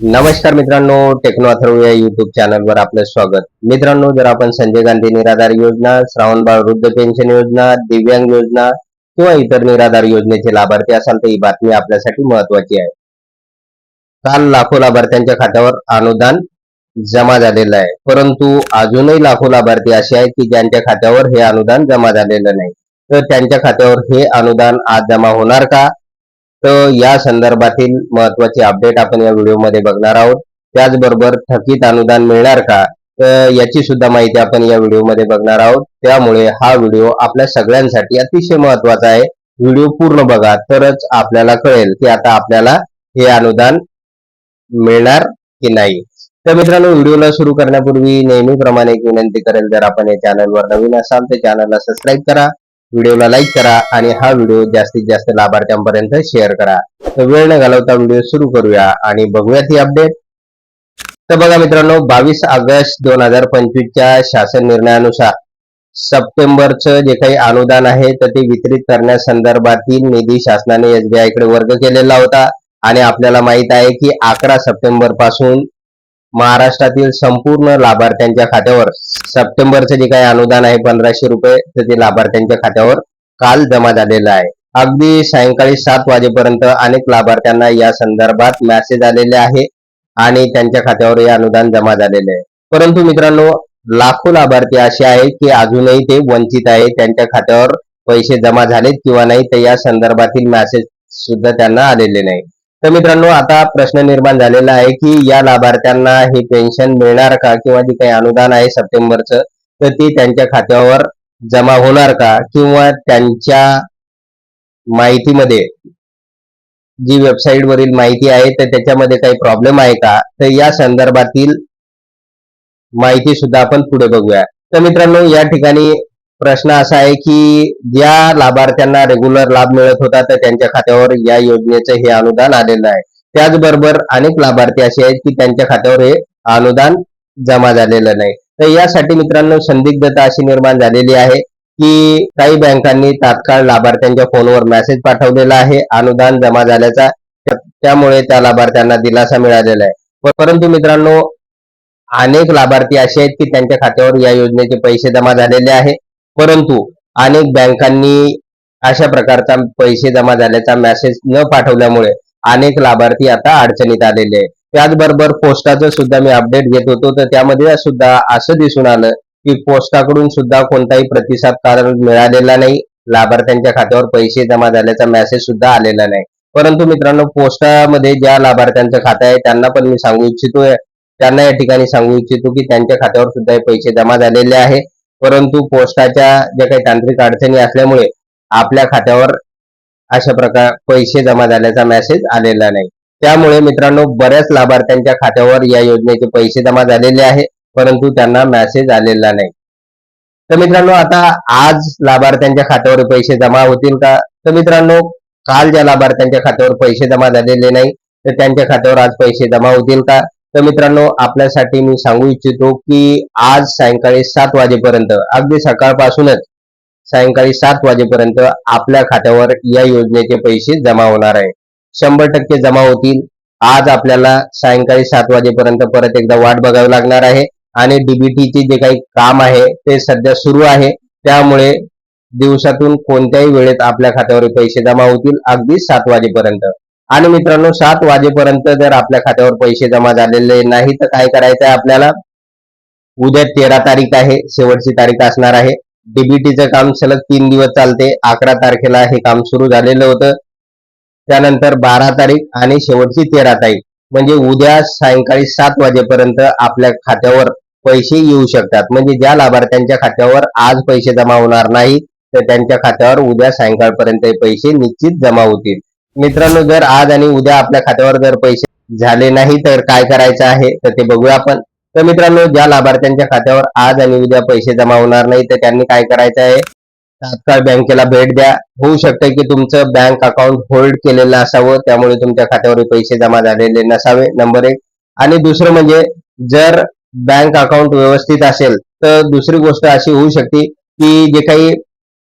नमस्कार मित्रांनो टेक्नो अथर्व या युट्यूब चॅनलवर आपलं स्वागत. मित्रांनो जर आपण संजय गांधी निराधार योजना श्रावणबाळ वृद्ध पेन्शन योजना दिव्यांग योजना किंवा इतर निराधार योजनेचे लाभार्थी असाल तर ही बातमी आपल्यासाठी महत्वाची आहे. काल लाखो लाभार्थ्यांच्या खात्यावर अनुदान जमा झालेलं आहे. परंतु अजूनही लाखो लाभार्थी असे आहेत की ज्यांच्या खात्यावर हे अनुदान जमा झालेलं नाही. तर त्यांच्या खात्यावर हे अनुदान आज जमा होणार का? तर या संदर्भातील महत्वाची अपडेट आपण या व्हिडिओमध्ये बघणार आहोत. त्याचबरोबर थकीत अनुदान मिळणार का याची सुद्धा माहिती आपण या व्हिडिओमध्ये बघणार आहोत. त्यामुळे हा व्हिडिओ आपल्या सगळ्यांसाठी अतिशय महत्त्वाचा आहे. व्हिडिओ पूर्ण बघा तरच आपल्याला कळेल की आता आपल्याला हे अनुदान मिळणार की नाही. तर मित्रांनो व्हिडिओला सुरू करण्यापूर्वी नेहमीप्रमाणे एक विनंती करेल जर आपण या चॅनलवर नवीन असाल तर चॅनलला सबस्क्राईब करा. व्हिडिओला लाईक करा आणि हा व्हिडिओ जास्तीत जास्त लाभार्थ्यांपर्यंत शेअर करा. तर वेळ न घालवता व्हिडिओ सुरू करूया आणि बघूयात ही अपडेट तर बघा मित्रांनो बावीस ऑगस्ट दोन हजार पंचवीसच्या शासन निर्णयानुसार सप्टेंबरचं जे काही अनुदान आहे तर ते वितरित करण्यासंदर्भातील निधी शासनाने एसबीआयकडे वर्ग केलेला होता. आणि आपल्याला माहीत आहे की अकरा सप्टेंबरपासून महाराष्ट्रातील संपूर्ण लाभार्थ्यांच्या खात्यावर सप्टेंबरचं जे काही अनुदान आहे पंधराशे रुपये तर ते लाभार्थ्यांच्या खात्यावर काल जमा झालेलं आहे. अगदी सायंकाळी सात वाजेपर्यंत अनेक लाभार्थ्यांना या संदर्भात मेसेज आलेले आहे आणि त्यांच्या खात्यावर हे अनुदान जमा झालेले आहे. परंतु मित्रांनो लाखो लाभार्थी असे आहेत की अजूनही ते वंचित आहे त्यांच्या खात्यावर पैसे जमा झालेत किंवा नाही तर या संदर्भातील मेसेज सुद्धा त्यांना आलेले नाही तर मित्रांनो आता प्रश्न निर्माण झालेला आहे की या लाभार्थ्यांना हे पेन्शन मिळणार का? किंवा जे काही अनुदान आहे सप्टेंबरचं तर ते त्यांच्या खात्यावर जमा होणार का? किंवा त्यांच्या माहितीमध्ये जी वेबसाईट वरील माहिती आहे तर त्याच्यामध्ये काही प्रॉब्लेम आहे का? तर या संदर्भातील माहिती सुद्धा आपण पुढे बघूया. तर मित्रांनो या ठिकाणी प्रश्न असा आहे की ज्या लाभार्थ्यांना रेग्युलर लाभ मिळत होता तर त्यांच्या खात्यावर या योजनेचं हे अनुदान आलेलं आहे. त्याचबरोबर अनेक लाभार्थी असे आहेत की त्यांच्या खात्यावर हे अनुदान जमा झालेलं नाही. तर यासाठी मित्रांनो संदिग्धता अशी निर्माण झालेली आहे की काही बँकांनी तात्काळ लाभार्थ्यांच्या फोनवर मेसेज पाठवलेला आहे अनुदान जमा झाल्याचा त्यामुळे त्या लाभार्थ्यांना दिलासा मिळालेला आहे. परंतु मित्रांनो अनेक लाभार्थी असे आहेत की त्यांच्या खात्यावर या योजनेचे पैसे जमा झालेले आहे. परंतु अनेक बँकांनी अशा प्रकारचा पैसे जमा झाल्याचा मेसेज न पाठवल्यामुळे अनेक लाभार्थी आता अडचणीत आलेले आहेत. त्याचबरोबर पोस्टाचं सुद्धा मी अपडेट घेत होतो तर त्यामध्ये सुद्धा असं दिसून आलं की पोस्टाकडून सुद्धा कोणताही प्रतिसाद कारण मिळालेला नाही. लाभार्थ्यांच्या खात्यावर पैसे जमा झाल्याचा मेसेज सुद्धा आलेला नाही. परंतु मित्रांनो पोस्टामध्ये ज्या लाभार्थ्यांचं खातं आहे त्यांना पण मी सांगू इच्छितोय. त्यांना या ठिकाणी सांगू इच्छितो की त्यांच्या खात्यावर सुद्धा हे पैसे जमा झालेले आहे. परंतु पोस्टाच्या ज्या काही तांत्रिक अडचणी असल्यामुळे आपल्या खात्यावर अशा प्रकार पैसे जमा झाल्याचा मेसेज आलेला नाही. त्यामुळे मित्रांनो बऱ्याच लाभार्थ्यांच्या खात्यावर या योजनेचे पैसे जमा झालेले आहे परंतु त्यांना मेसेज आलेला नाही. तर मित्रांनो आता आज लाभार्थ्यांच्या खात्यावर पैसे जमा होतील का? तर मित्रांनो काल ज्या लाभार्थ्यांच्या खात्यावर पैसे जमा झालेले नाही तर त्यांच्या खात्यावर आज पैसे जमा होतील का? तर मित्रांनो आपल्यासाठी मी सांगू इच्छितो की आज सायंकाळी सात वाजेपर्यंत अगदी सकाळपासूनच सायंकाळी सात वाजेपर्यंत आपल्या खात्यावर या योजनेचे पैसे जमा होणार आहे. शंभर टक्के जमा होतील. आज आपल्याला सायंकाळी सात वाजेपर्यंत परत एकदा वाट बघावी लागणार आहे आणि डीबीटीचे जे काही काम आहे ते सध्या सुरू आहे. त्यामुळे दिवसातून कोणत्याही वेळेत आपल्या खात्यावर पैसे जमा होतील अगदी सात वाजेपर्यंत. आणि मित्रांनो सात वाजेपर्यंत जर आपल्या खात्यावर पैसे जमा झालेले नाही तर काय करायचं आहे आपल्याला? उद्या तेरा तारीख आहे शेवटची तारीख असणार आहे. डीबीटीचं काम सलग तीन दिवस चालते. अकरा तारखेला हे काम सुरू झालेलं होतं. त्यानंतर बारा तारीख आणि शेवटची तेरा तारीख. म्हणजे उद्या सायंकाळी सात वाजेपर्यंत आपल्या खात्यावर पैसे येऊ शकतात. म्हणजे ज्या लाभार्थ्यांच्या खात्यावर आज पैसे जमा होणार नाही तर त्यांच्या खात्यावर उद्या सायंकाळपर्यंत हे पैसे निश्चित जमा होतील. मित्रांनो जर आज आणि उद्या आपल्या खात्यावर जर पैसे झाले नाही तर काय करायचं आहे? तर ते बघूया आपण. तर मित्रांनो ज्या लाभार्थ्यांच्या खात्यावर आज आणि उद्या पैसे जमा होणार नाही तर त्यांनी काय करायचं आहे? तात्काळ बँकेला भेट द्या. होऊ शकतं की तुमचं बँक अकाउंट होल्ड केलेलं असावं त्यामुळे तुमच्या खात्यावर पैसे जमा झालेले नसावे नंबर एक. आणि दुसरं म्हणजे जर बँक अकाउंट व्यवस्थित असेल तर दुसरी गोष्ट अशी होऊ शकते की जे काही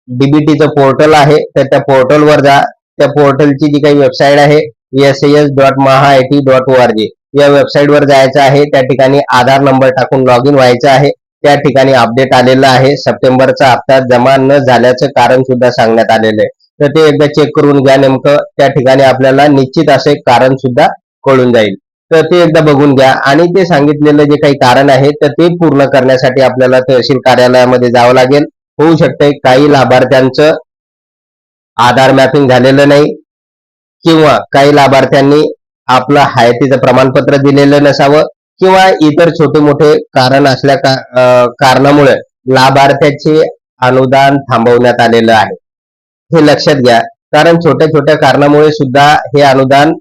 डीबीटीचं पोर्टल आहे तर त्या पोर्टलवर जा. त्या पोर्टलची जी काही वेबसाईट आहे S S dot Maha I T dot O R G या वेबसाईटवर जायचं आहे त्या ठिकाणी आधार नंबर टाकून लॉग इन व्हायचं आहे. त्या ठिकाणी अपडेट आलेलं आहे. सप्टेंबरचा हप्ता जमा न झाल्याचं कारण सुद्धा सांगण्यात आलेलं आहे. तर ते एकदा चेक करून घ्या नेमकं. त्या ठिकाणी आपल्याला निश्चित असे कारण सुद्धा कळून जाईल. तर ते एकदा बघून घ्या. आणि ते सांगितलेलं जे काही कारण आहे तर ते पूर्ण करण्यासाठी आपल्याला तहसील कार्यालयामध्ये जावं लागेल. होऊ शकते काही लाभार्थ्यांचं आधार मॅपिंग झालेलं नाही. किंवा काही लाभार्थ्यांनी आपलं हायतीचं प्रमाणपत्र दिलेलं नसावं किंवा इतर छोटे मोठे कारण असल्या अं, कारणामुळे लाभार्थ्याचे अनुदान थांबवण्यात आलेलं आहे. हे लक्षात घ्या. कारण छोट्या छोट्या कारणामुळे सुद्धा हे अनुदान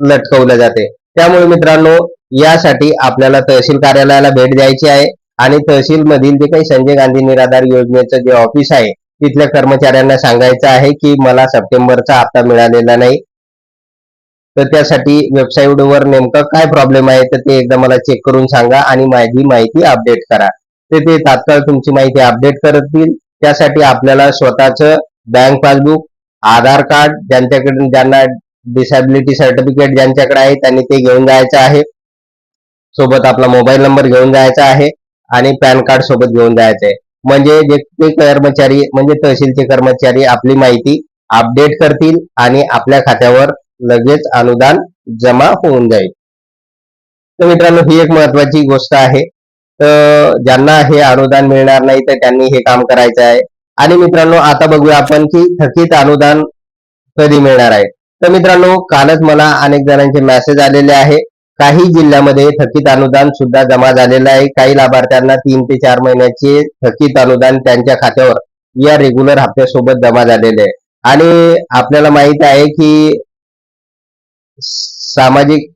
लटकवलं जाते. त्यामुळे मित्रांनो यासाठी आपल्याला तहसील कार्यालयाला भेट द्यायची आहे आणि तहसील मधील जे काही संजय गांधी निराधार योजनेचं जे ऑफिस आहे तिथल्या कर्मचाऱ्यांना सांगायचं आहे की मला सप्टेंबरचा हप्ता मिळालेला नाही. तर त्यासाठी वेबसाईटवर नेमकं काय प्रॉब्लेम आहे तर ते एकदा मला चेक करून सांगा आणि माझी माहिती अपडेट करा. तर ते तात्काळ तुमची माहिती अपडेट करतील त्यासाठी आपल्याला स्वतःचं बँक पासबुक आधार कार्ड ज्यांच्याकडे ज्यांना डिसॅबिलिटी सर्टिफिकेट ज्यांच्याकडे आहे त्यांनी ते घेऊन जायचं आहे. सोबत आपला मोबाईल नंबर घेऊन जायचा आहे आणि पॅन कार्ड सोबत घेऊन जायचं आहे. म्हणजे जे कर्मचारी म्हणजे तहसीलचे कर्मचारी आपली माहिती अपडेट करतील आणि आपल्या खात्यावर लगेच अनुदान जमा होऊन जाईल. तर मित्रांनो ही एक महत्वाची गोष्ट आहे. तर ज्यांना हे अनुदान मिळणार नाही तर त्यांनी हे काम करायचं आहे. आणि मित्रांनो आता बघूया आपण की थकीत अनुदान कधी मिळणार आहे. तर मित्रांनो कालच मला अनेक जणांचे मेसेज आलेले आहे. काही जिल्ह्यामध्ये थकीत अनुदान सुद्धा जमा झालेलं आहे. काही लाभार्थ्यांना तीन ते चार महिन्याचे थकीत अनुदान त्यांच्या खात्यावर या रेग्युलर हप्त्यासोबत जमा झालेले आहे. आणि आपल्याला माहीत आहे की सामाजिक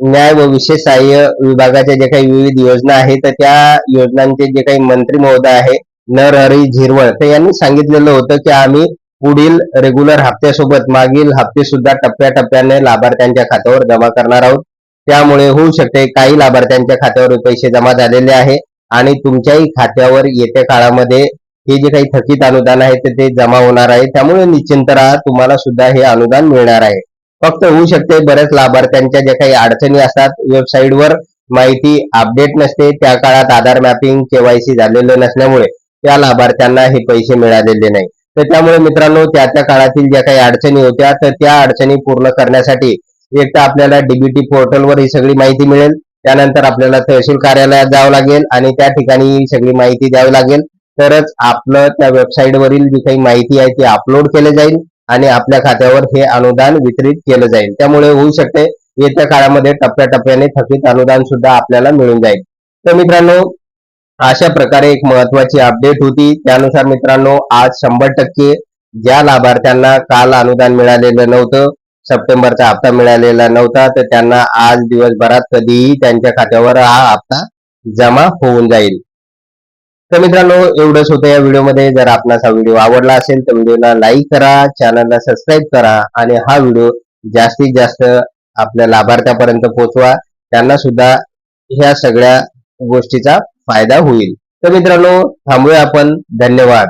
न्याय व विशेष सहाय्य विभागाच्या जे काही विविध योजना आहेत तर त्या योजनांचे जे काही मंत्री महोदय आहे नरहरी झिरवळ तर यांनी सांगितलेलं होतं की आम्ही पुढील रेग्युलर हप्त्यासोबत मागील हप्ते सुद्धा टप्प्याटप्प्याने लाभार्थ्यांच्या खात्यावर जमा करणार आहोत. त्यामुळे होऊ शकते. काही लाभार्थ्यांच्या खात्यावर पैसे जमा झालेले आहे आणि तुमच्याही खात्यावर येत्या काळामध्ये हे जे काही थकीत अनुदान आहे ते जमा होणार आहे. त्यामुळे निश्चिंत राहा तुम्हाला सुद्धा हे अनुदान मिळणार आहे. फक्त होऊ शकते बऱ्याच लाभार्थ्यांच्या ज्या काही अडचणी असतात वेबसाईटवर माहिती अपडेट नसते. त्या काळात आधार मॅपिंग केवायसी झालेलं नसल्यामुळे त्या लाभार्थ्यांना हे पैसे मिळालेले नाही. तर त्यामुळे मित्रांनो त्या त्या काळातील ज्या काही अडचणी होत्या तर त्या अडचणी पूर्ण करण्यासाठी एक तर आपल्याला डीबीटी पोर्टलवर ही सगळी माहिती मिळेल. त्यानंतर आपल्याला तहसील कार्यालयात जावं लागेल आणि त्या ठिकाणी ही सगळी माहिती द्यावी लागेल. तरच आपलं त्या वेबसाईट वरील जी काही माहिती आहे ती अपलोड केली जाईल आणि आपल्या खात्यावर हे अनुदान वितरित केलं जाईल. त्यामुळे होऊ शकते. येत्या काळामध्ये टप्प्याटप्प्याने थकीत अनुदान सुद्धा आपल्याला मिळून जाईल. तर मित्रांनो अशा प्रकारे एक महत्वाची अपडेट होती. त्यानुसार मित्रांनो आज शंभर टक्के ज्या लाभार्थ्यांना काल अनुदान मिळालेलं नव्हतं सप्टेंबरचा हप्ता मिळालेला नव्हता तर त्यांना आज दिवसभरात कधीही त्यांच्या खात्यावर हा हप्ता जमा होऊन जाईल. तर मित्रांनो एवढंच होतं या व्हिडिओमध्ये. जर आपणास हा व्हिडिओ आवडला असेल तर व्हिडिओला लाईक करा चॅनलला सबस्क्राईब करा आणि हा व्हिडिओ जास्तीत जास्त आपल्या लाभार्थ्यापर्यंत पोहोचवा. त्यांना सुद्धा ह्या सगळ्या गोष्टीचा फायदा होईल. तर मित्रांनो थांबूया आपण. धन्यवाद.